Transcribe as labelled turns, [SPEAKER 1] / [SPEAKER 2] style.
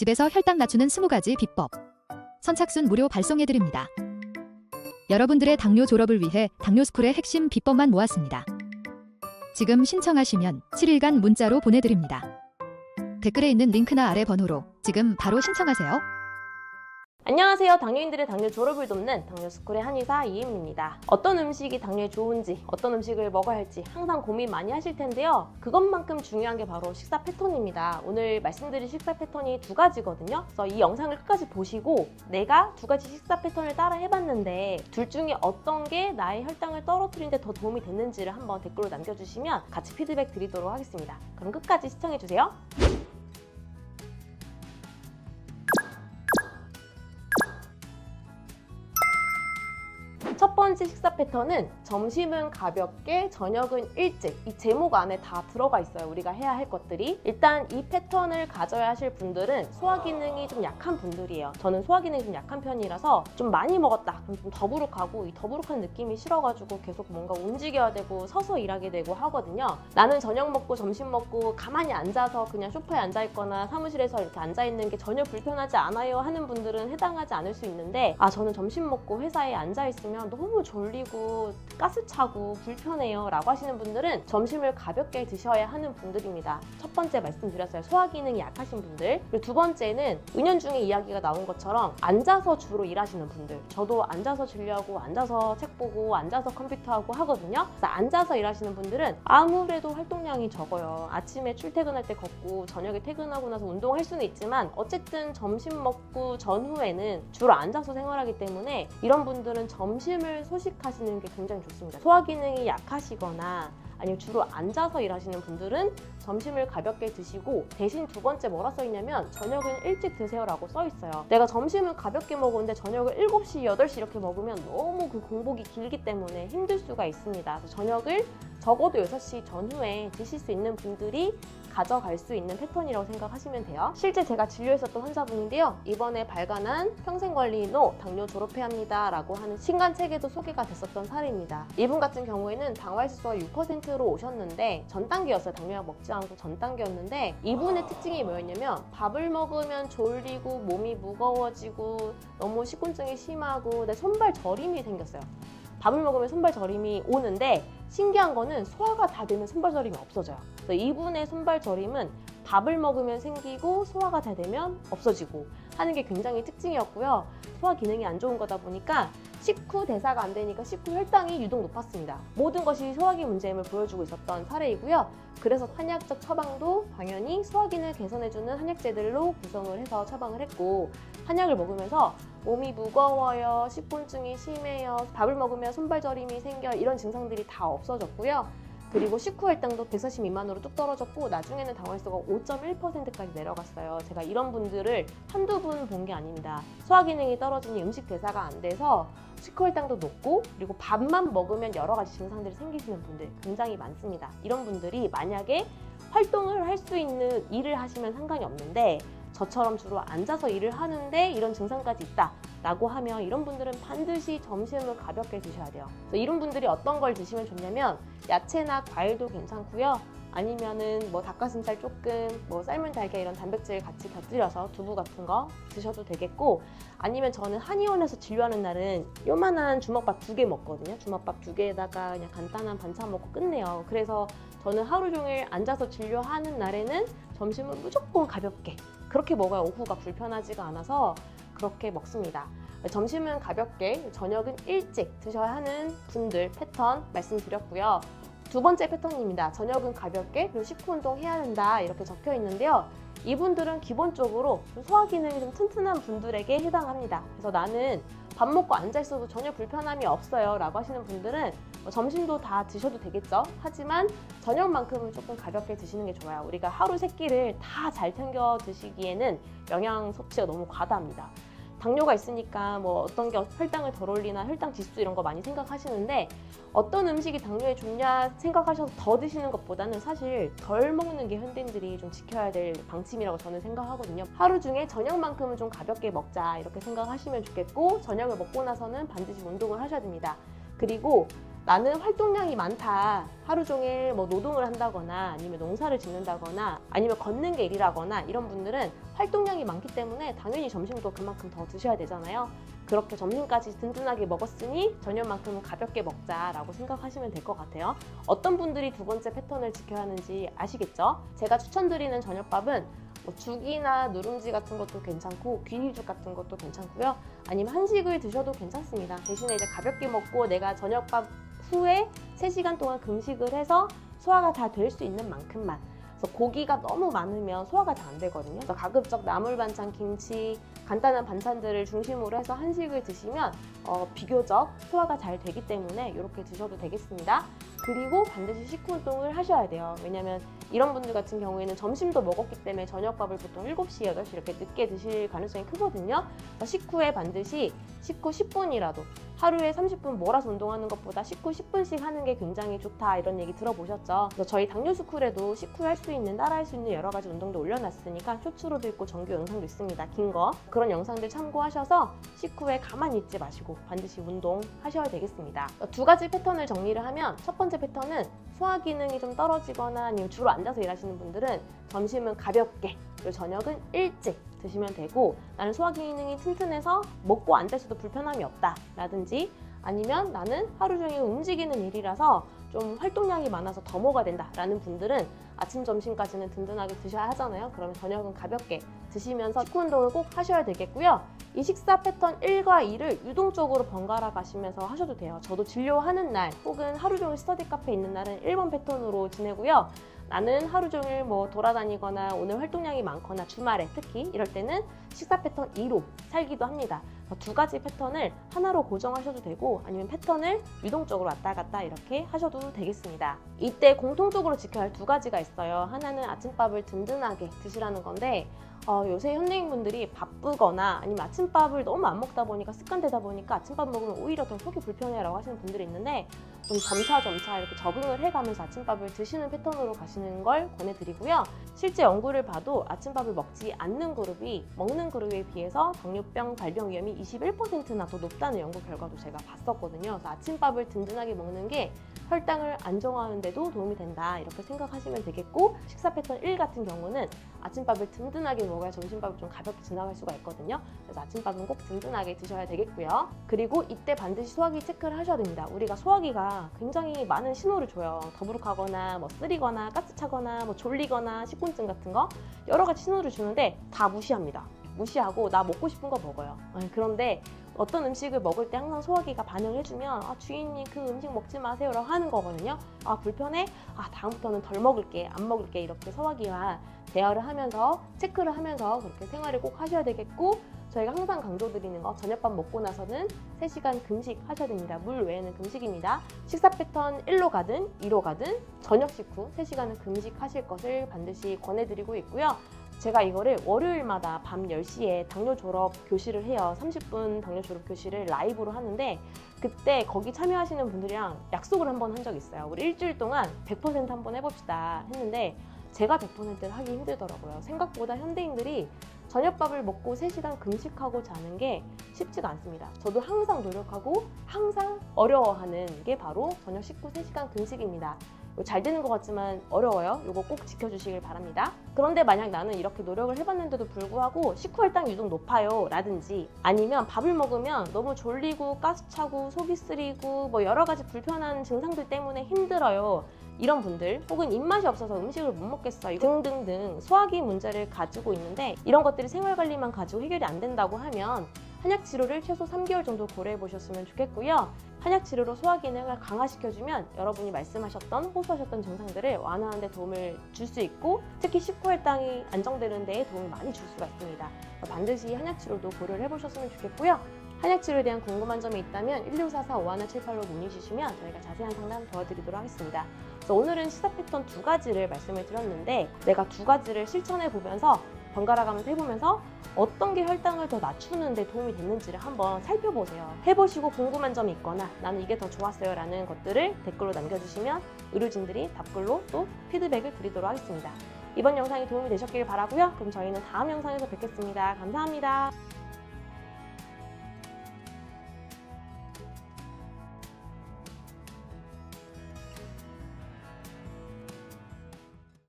[SPEAKER 1] 집에서 혈당 낮추는 20가지 비법. 선착순 무료 발송해드립니다. 여러분들의 당뇨 졸업을 위해 당뇨스쿨의 핵심 비법만 모았습니다. 지금 신청하시면 7일간 문자로 보내드립니다. 댓글에 있는 링크나 아래 번호로 지금 바로 신청하세요.
[SPEAKER 2] 안녕하세요. 당뇨인들의 당뇨 졸업을 돕는 당뇨스쿨의 한의사 이혜입니다. 어떤 음식이 당뇨에 좋은지, 어떤 음식을 먹어야 할지 항상 고민 많이 하실 텐데요. 그것만큼 중요한 게 바로 식사 패턴입니다. 오늘 말씀드릴 식사 패턴이 두 가지거든요. 그래서 이 영상을 끝까지 보시고 내가 두 가지 식사 패턴을 따라 해봤는데 둘 중에 어떤 게 나의 혈당을 떨어뜨리는데 더 도움이 됐는지를 한번 댓글로 남겨주시면 같이 피드백 드리도록 하겠습니다. 그럼 끝까지 시청해주세요. 첫 번째 식사 패턴은 점심은 가볍게, 저녁은 일찍. 이 제목 안에 다 들어가 있어요. 우리가 해야 할 것들이. 일단 이 패턴을 가져야 하실 분들은 소화 기능이 좀 약한 분들이에요. 저는 소화 기능이 좀 약한 편이라서 좀 많이 먹었다. 그럼 좀 더부룩하고 이 더부룩한 느낌이 싫어가지고 계속 뭔가 움직여야 되고 서서 일하게 되고 하거든요. 나는 저녁 먹고 점심 먹고 가만히 앉아서 그냥 소파에 앉아 있거나 사무실에서 이렇게 앉아 있는 게 전혀 불편하지 않아요 하는 분들은 해당하지 않을 수 있는데 아 저는 점심 먹고 회사에 앉아 있으면 너무 졸리고 가스 차고 불편해요 라고 하시는 분들은 점심을 가볍게 드셔야 하는 분들입니다. 첫 번째 말씀드렸어요. 소화 기능이 약하신 분들. 그리고 두 번째는 은연중에 이야기가 나온 것처럼 앉아서 주로 일하시는 분들. 저도 앉아서 진료하고 앉아서 책 보고 앉아서 컴퓨터하고 하거든요. 앉아서 일하시는 분들은 아무래도 활동량이 적어요. 아침에 출퇴근할 때 걷고 저녁에 퇴근하고 나서 운동할 수는 있지만 어쨌든 점심 먹고 전후에는 주로 앉아서 생활하기 때문에 이런 분들은 점심을 소식 하시는 게 굉장히 좋습니다. 소화 기능이 약하시거나 아니면 주로 앉아서 일하시는 분들은 점심을 가볍게 드시고 대신 두 번째 뭐라 써 있냐면 저녁은 일찍 드세요라고 써 있어요. 내가 점심은 가볍게 먹었는데 저녁을 7시, 8시 이렇게 먹으면 너무 그 공복이 길기 때문에 힘들 수가 있습니다. 저녁을 적어도 6시 전후에 드실 수 있는 분들이 가져갈 수 있는 패턴이라고 생각하시면 돼요. 실제 제가 진료했었던 환자분인데요. 이번에 발간한 평생관리노 당뇨 졸업해야 합니다. 라고 하는 신간 책에도 소개가 됐었던 사례입니다. 이분 같은 경우에는 당화혈수가 6%로 오셨는데 전 단계였어요. 당뇨약 먹지 않고 전 단계였는데 이분의 특징이 뭐였냐면 밥을 먹으면 졸리고 몸이 무거워지고 너무 식곤증이 심하고 내 손발 저림이 생겼어요. 밥을 먹으면 손발 저림이 오는데 신기한 거는 소화가 다 되면 손발 저림이 없어져요. 그래서 이분의 손발 저림은 밥을 먹으면 생기고 소화가 다 되면 없어지고 하는 게 굉장히 특징이었고요. 소화 기능이 안 좋은 거다 보니까 식후 대사가 안 되니까 식후 혈당이 유독 높았습니다. 모든 것이 소화기 문제임을 보여주고 있었던 사례이고요. 그래서 한약적 처방도 당연히 소화 기능을 개선해주는 한약재들로 구성을 해서 처방을 했고 한약을 먹으면서 몸이 무거워요, 식곤증이 심해요, 밥을 먹으면 손발 저림이 생겨 이런 증상들이 다 없어졌고요. 그리고 식후 혈당도 140 미만으로 뚝 떨어졌고 나중에는 당화혈수가 5.1%까지 내려갔어요. 제가 이런 분들을 한두 분 본 게 아닙니다. 소화 기능이 떨어지니 음식 대사가 안 돼서 식후 혈당도 높고 그리고 밥만 먹으면 여러 가지 증상들이 생기시는 분들 굉장히 많습니다. 이런 분들이 만약에 활동을 할 수 있는 일을 하시면 상관이 없는데 저처럼 주로 앉아서 일을 하는데 이런 증상까지 있다. 라고 하면 이런 분들은 반드시 점심을 가볍게 드셔야 돼요. 이런 분들이 어떤 걸 드시면 좋냐면 야채나 과일도 괜찮고요. 아니면은 뭐 닭가슴살 조금, 뭐 삶은 달걀 이런 단백질 같이 곁들여서 두부 같은 거 드셔도 되겠고 아니면 저는 한의원에서 진료하는 날은 요만한 주먹밥 두 개 먹거든요. 주먹밥 두 개에다가 그냥 간단한 반찬 먹고 끝내요. 그래서 저는 하루 종일 앉아서 진료하는 날에는 점심은 무조건 가볍게 그렇게 먹어야 오후가 불편하지가 않아서 그렇게 먹습니다. 점심은 가볍게, 저녁은 일찍 드셔야 하는 분들 패턴 말씀드렸고요. 두 번째 패턴입니다. 저녁은 가볍게, 그리고 식후 운동 해야 한다 이렇게 적혀 있는데요. 이분들은 기본적으로 좀 소화 기능이 좀 튼튼한 분들에게 해당합니다. 그래서 나는 밥 먹고 앉아 있어도 전혀 불편함이 없어요 라고 하시는 분들은 뭐 점심도 다 드셔도 되겠죠. 하지만 저녁만큼은 조금 가볍게 드시는 게 좋아요. 우리가 하루 세 끼를 다 잘 챙겨 드시기에는 영양 섭취가 너무 과다합니다. 당뇨가 있으니까 뭐 어떤 게 혈당을 덜 올리나 혈당 지수 이런 거 많이 생각하시는데 어떤 음식이 당뇨에 좋냐 생각하셔서 더 드시는 것보다는 사실 덜 먹는 게 현대인들이 좀 지켜야 될 방침이라고 저는 생각하거든요. 하루 중에 저녁만큼은 좀 가볍게 먹자 이렇게 생각하시면 좋겠고 저녁을 먹고 나서는 반드시 운동을 하셔야 됩니다. 그리고 나는 활동량이 많다. 하루 종일 뭐 노동을 한다거나 아니면 농사를 짓는다거나 아니면 걷는 게 일이라거나 이런 분들은 활동량이 많기 때문에 당연히 점심도 그만큼 더 드셔야 되잖아요. 그렇게 점심까지 든든하게 먹었으니 저녁만큼은 가볍게 먹자라고 생각하시면 될 것 같아요. 어떤 분들이 두 번째 패턴을 지켜야 하는지 아시겠죠? 제가 추천드리는 저녁밥은 뭐 죽이나 누룽지 같은 것도 괜찮고 귀리죽 같은 것도 괜찮고요. 아니면 한식을 드셔도 괜찮습니다. 대신에 이제 가볍게 먹고 내가 저녁밥 후에 3시간 동안 금식을 해서 소화가 다 될 수 있는 만큼만. 그래서 고기가 너무 많으면 소화가 잘 안 되거든요. 그래서 가급적 나물 반찬, 김치, 간단한 반찬들을 중심으로 해서 한식을 드시면 어, 비교적 소화가 잘 되기 때문에 이렇게 드셔도 되겠습니다. 그리고 반드시 식후 운동을 하셔야 돼요. 왜냐면 이런 분들 같은 경우에는 점심도 먹었기 때문에 저녁밥을 보통 7시, 8시 이렇게 늦게 드실 가능성이 크거든요. 식후에 반드시 식후 10분이라도 하루에 30분 몰아서 운동하는 것보다 식후 10분씩 하는 게 굉장히 좋다 이런 얘기 들어보셨죠? 그래서 저희 당뇨 스쿨에도 식후에 할수 있는 따라 할 수 있는 여러 가지 운동도 올려놨으니까 쇼츠로도 있고 정규 영상도 있습니다. 긴 거. 그런 영상들 참고하셔서 식후에 가만히 있지 마시고 반드시 운동하셔야 되겠습니다. 두 가지 패턴을 정리를 하면 첫 번째 패턴은 소화 기능이 좀 떨어지거나 아니면 주로 앉아서 일하시는 분들은 점심은 가볍게 그리고 저녁은 일찍 드시면 되고 나는 소화 기능이 튼튼해서 먹고 앉아 있어도 불편함이 없다 라든지 아니면 나는 하루 종일 움직이는 일이라서 좀 활동량이 많아서 더 먹어야 된다 라는 분들은 아침 점심까지는 든든하게 드셔야 하잖아요. 그러면 저녁은 가볍게 드시면서 식후 운동을 꼭 하셔야 되겠고요. 이 식사 패턴 1과 2를 유동적으로 번갈아 가시면서 하셔도 돼요. 저도 진료하는 날 혹은 하루 종일 스터디 카페에 있는 날은 1번 패턴으로 지내고요. 나는 하루 종일 뭐 돌아다니거나 오늘 활동량이 많거나 주말에 특히 이럴 때는 식사 패턴 2로 살기도 합니다. 두 가지 패턴을 하나로 고정하셔도 되고 아니면 패턴을 유동적으로 왔다 갔다 이렇게 하셔도 되겠습니다. 이때 공통적으로 지켜야 할 두 가지가 있어요. 하나는 아침밥을 든든하게 드시라는 건데 어, 요새 현대인분들이 바쁘거나 아니면 아침밥을 너무 안 먹다 보니까 습관되다 보니까 아침밥 먹으면 오히려 더 속이 불편해라고 하시는 분들이 있는데 좀 점차 점차 이렇게 적응을 해가면서 아침밥을 드시는 패턴으로 가시는 걸 권해드리고요. 실제 연구를 봐도 아침밥을 먹지 않는 그룹이 먹는 그룹에 비해서 당뇨병 발병 위험이 21%나 더 높다는 연구 결과도 제가 봤었거든요. 그래서 아침밥을 든든하게 먹는 게 혈당을 안정화하는 데도 도움이 된다 이렇게 생각하시면 되겠고 식사 패턴 1 같은 경우는 아침밥을 든든하게 먹어야 점심밥을 좀 가볍게 지나갈 수가 있거든요. 그래서 아침밥은 꼭 든든하게 드셔야 되겠고요. 그리고 이때 반드시 소화기 체크를 하셔야 됩니다. 우리가 소화기가 굉장히 많은 신호를 줘요. 더부룩하거나 뭐 쓰리거나 가스차거나 뭐 졸리거나 식곤증 같은 거 여러 가지 신호를 주는데 다 무시합니다. 무시하고 나 먹고 싶은 거 먹어요. 아니, 그런데 어떤 음식을 먹을 때 항상 소화기가 반응을 해주면 아, 주인님 그 음식 먹지 마세요라고 하는 거거든요. 아 불편해? 아 다음부터는 덜 먹을게, 안 먹을게 이렇게 소화기와 대화를 하면서 체크를 하면서 그렇게 생활을 꼭 하셔야 되겠고 저희가 항상 강조드리는 거 저녁밥 먹고 나서는 3시간 금식 하셔야 됩니다. 물 외에는 금식입니다. 식사 패턴 1로 가든 2로 가든 저녁 식후 3시간은 금식하실 것을 반드시 권해드리고 있고요. 제가 이거를 월요일마다 밤 10시에 당뇨 졸업 교실을 해요. 30분 당뇨 졸업 교실을 라이브로 하는데 그때 거기 참여하시는 분들이랑 약속을 한 번 한 적이 있어요. 우리 일주일 동안 100% 한번 해봅시다 했는데 제가 100%를 하기 힘들더라고요. 생각보다 현대인들이 저녁밥을 먹고 3시간 금식하고 자는 게 쉽지가 않습니다. 저도 항상 노력하고 항상 어려워하는 게 바로 저녁 식후 3시간 금식입니다. 이거 잘 되는 것 같지만 어려워요. 이거 꼭 지켜주시길 바랍니다. 그런데 만약 나는 이렇게 노력을 해봤는데도 불구하고 식후 혈당 유독 높아요 라든지 아니면 밥을 먹으면 너무 졸리고 가스차고 속이 쓰리고 뭐 여러 가지 불편한 증상들 때문에 힘들어요. 이런 분들 혹은 입맛이 없어서 음식을 못 먹겠어요 등등등 소화기 문제를 가지고 있는데 이런 것들이 생활관리만 가지고 해결이 안 된다고 하면 한약 치료를 최소 3개월 정도 고려해 보셨으면 좋겠고요. 한약 치료로 소화 기능을 강화시켜주면 여러분이 말씀하셨던 호소하셨던 증상들을 완화하는 데 도움을 줄 수 있고 특히 식후 혈당이 안정되는 데에 도움을 많이 줄 수가 있습니다. 반드시 한약 치료도 고려를 해보셨으면 좋겠고요. 한약 치료에 대한 궁금한 점이 있다면 1644-5178로 문의 주시면 저희가 자세한 상담 도와드리도록 하겠습니다. 그래서 오늘은 시사 패턴 두 가지를 말씀을 드렸는데 내가 두 가지를 실천해 보면서 번갈아 가면서 해보면서 어떤 게 혈당을 더 낮추는 데 도움이 됐는지를 한번 살펴보세요. 해보시고 궁금한 점이 있거나 나는 이게 더 좋았어요 라는 것들을 댓글로 남겨주시면 의료진들이 답글로 또 피드백을 드리도록 하겠습니다. 이번 영상이 도움이 되셨길 바라고요. 그럼 저희는 다음 영상에서 뵙겠습니다. 감사합니다.